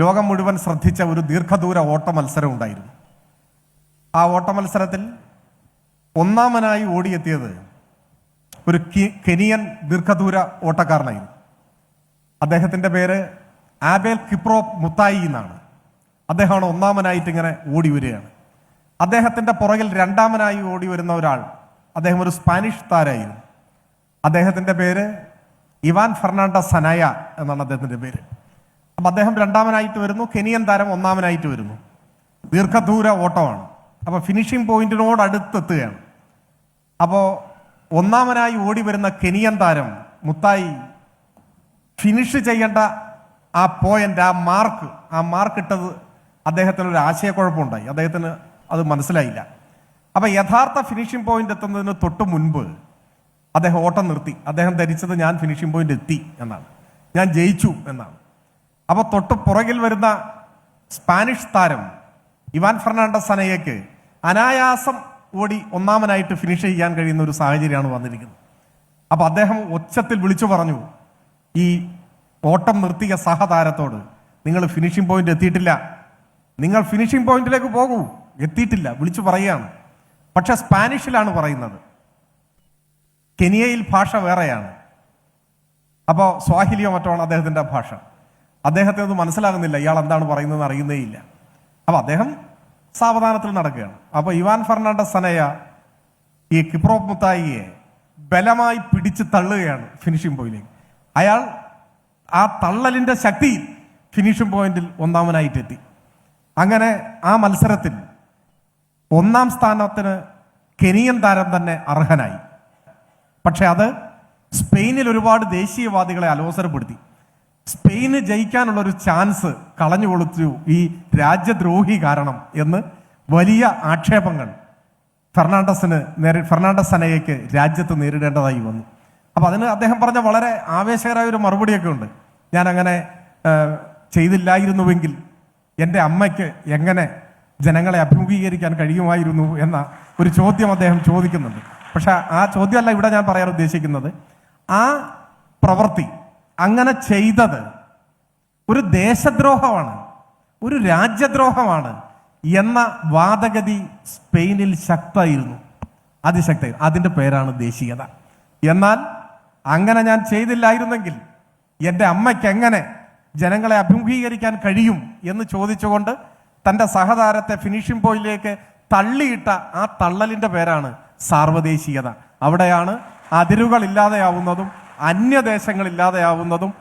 ലോകം മുഴുവൻ ശ്രദ്ധിച്ച ഒരു ദീർഘദൂര ഓട്ട മത്സരം ഉണ്ടായിരുന്നു. ആ ഓട്ട മത്സരത്തിൽ ഒന്നാമനായി ഓടിയെത്തിയത് ഒരു കെനിയൻ ദീർഘദൂര ഓട്ടക്കാരനായിരുന്നു. അദ്ദേഹത്തിന്റെ പേര് ആബേൽ കിപ്രോ മുത്തായി എന്നാണ്. അദ്ദേഹമാണ് ഒന്നാമനായിട്ട് ഇങ്ങനെ ഓടി വരികയാണ്. അദ്ദേഹത്തിന്റെ പുറകിൽ രണ്ടാമനായി ഓടി വരുന്ന ഒരാൾ അദ്ദേഹം ഒരു സ്പാനിഷ് താരമായിരുന്നു അദ്ദേഹത്തിന്റെ പേര് ഇവാൻ ഫെർണാണ്ട സനായ എന്നാണ് അദ്ദേഹത്തിന്റെ പേര്. അപ്പം അദ്ദേഹം രണ്ടാമനായിട്ട് വരുന്നു കെനിയൻ താരം ഒന്നാമനായിട്ട് വരുന്നു. ദീർഘദൂര ഓട്ടമാണ്. അപ്പോൾ ഫിനിഷിംഗ് പോയിന്റിനോട് അടുത്തെത്തുകയാണ്. അപ്പോൾ ഒന്നാമനായി ഓടി വരുന്ന കെനിയൻ താരം മുത്തായി ഫിനിഷ് ചെയ്യേണ്ട ആ പോയിന്റ് ആ മാർക്ക് ആ മാർക്ക് ഇട്ടത് അദ്ദേഹത്തിന് ഒരു ആശയക്കുഴപ്പമുണ്ടായി. അദ്ദേഹത്തിന് അത് മനസ്സിലായില്ല. അപ്പൊ യഥാർത്ഥ ഫിനിഷിംഗ് പോയിന്റ് എത്തുന്നതിന് തൊട്ട് മുൻപ് അദ്ദേഹം ഓട്ടം നിർത്തി. അദ്ദേഹം ധരിച്ചത് ഞാൻ ഫിനിഷിംഗ് പോയിന്റ് എത്തി എന്നാണ്. ഞാൻ ജയിച്ചു എന്നാണ്. അപ്പൊ തൊട്ട് പുറകിൽ വരുന്ന സ്പാനിഷ് താരം ഇവാൻ ഫെർണാണ്ടസ് സനയയ്ക്ക് അനായാസം ഓടി ഒന്നാമനായിട്ട് ഫിനിഷ് ചെയ്യാൻ കഴിയുന്ന ഒരു സാഹചര്യമാണ് വന്നിരിക്കുന്നത്. അപ്പോൾ അദ്ദേഹം ഒച്ചത്തിൽ വിളിച്ചു പറഞ്ഞു ഈ ഓട്ടം നിർത്തിയ സഹതാരത്തോട് നിങ്ങൾ ഫിനിഷിംഗ് പോയിന്റ് എത്തിയിട്ടില്ല. നിങ്ങൾ ഫിനിഷിംഗ് പോയിന്റിലേക്ക് പോകൂ. എത്തിയിട്ടില്ല വിളിച്ചു പറയുകയാണ്. പക്ഷെ സ്പാനിഷിലാണ് പറയുന്നത്. കെനിയയിൽ ഭാഷ വേറെയാണ്. അപ്പോൾ സ്വാഹിലിയോ മറ്റോ ആണ് അദ്ദേഹത്തിന്റെ ഭാഷ. അദ്ദേഹത്തെ ഒന്നും മനസ്സിലാകുന്നില്ല. ഇയാൾ എന്താണ് പറയുന്നതെന്ന് അറിയുന്നേയില്ല. അപ്പൊ അദ്ദേഹം സാവധാനത്തിൽ നടക്കുകയാണ്. അപ്പൊ ഇവാൻ ഫെർണാണ്ടസ് സനയ ഈ കിപ്രോപ് മുത്തായിയെ ബലമായി പിടിച്ച് തള്ളുകയാണ് ഫിനിഷിംഗ് പോയിന്റിലേക്ക്. അയാൾ ആ തള്ളലിന്റെ ശക്തി ഫിനിഷിംഗ് പോയിന്റിൽ ഒന്നാമനായിട്ട് എത്തി അങ്ങനെ ആ മത്സരത്തിൽ ഒന്നാം സ്ഥാനത്തിന് കെനിയൻ താരം തന്നെ അർഹനായി. പക്ഷെ അത് സ്പെയിനിൽ ഒരുപാട് ദേശീയവാദികളെ അലോസരപ്പെടുത്തി. സ്പെയിന് ജയിക്കാനുള്ള ഒരു ചാൻസ് കളഞ്ഞു കൊടുത്തു ഈ രാജ്യദ്രോഹി കാരണം എന്ന് വലിയ ആക്ഷേപങ്ങൾ ഫെർണാണ്ടസിന് നേരി ഫെർണാണ്ടസ് സനയയ്ക്ക് രാജ്യത്ത് നേരിടേണ്ടതായി വന്നു. അപ്പം അതിന് അദ്ദേഹം പറഞ്ഞ വളരെ ആവേശകരമായ ഒരു മറുപടിയൊക്കെ ഉണ്ട്. ഞാൻ അങ്ങനെ ചെയ്തില്ലായിരുന്നുവെങ്കിൽ എന്റെ അമ്മയ്ക്ക് എങ്ങനെ ജനങ്ങളെ അഭിമുഖീകരിക്കാൻ കഴിയുമായിരുന്നു എന്ന ഒരു ചോദ്യം അദ്ദേഹം ചോദിക്കുന്നുണ്ട്. പക്ഷെ ആ ചോദ്യമല്ല ഇവിടെ ഞാൻ പറയാൻ ഉദ്ദേശിക്കുന്നത്. ആ പ്രവൃത്തി അങ്ങനെ ചെയ്തത് ഒരു ദേശദ്രോഹമാണ് ഒരു രാജ്യദ്രോഹമാണ് എന്ന വാദഗതി സ്പെയിനിൽ ശക്തമായിരുന്നു അതിശക്ത അതിന്റെ പേരാണ് ദേശീയത. എന്നാൽ അങ്ങനെ ഞാൻ ചെയ്തില്ലായിരുന്നെങ്കിൽ എന്റെ അമ്മയ്ക്ക് എങ്ങനെ ജനങ്ങളെ അഭിമുഖീകരിക്കാൻ കഴിയും എന്ന് ചോദിച്ചുകൊണ്ട് തന്റെ സഹതാരത്തെ ഫിനിഷിംഗ് പോയിന്റിലേക്ക് തള്ളിയിട്ട ആ തള്ളലിന്റെ പേരാണ് സാർവദേശീയത. അവിടെയാണ് അതിരുകൾ ഇല്ലാതെയാവുന്നതും അന്യദേശങ്ങൾ ഇല്ലാതെയാവുന്നതും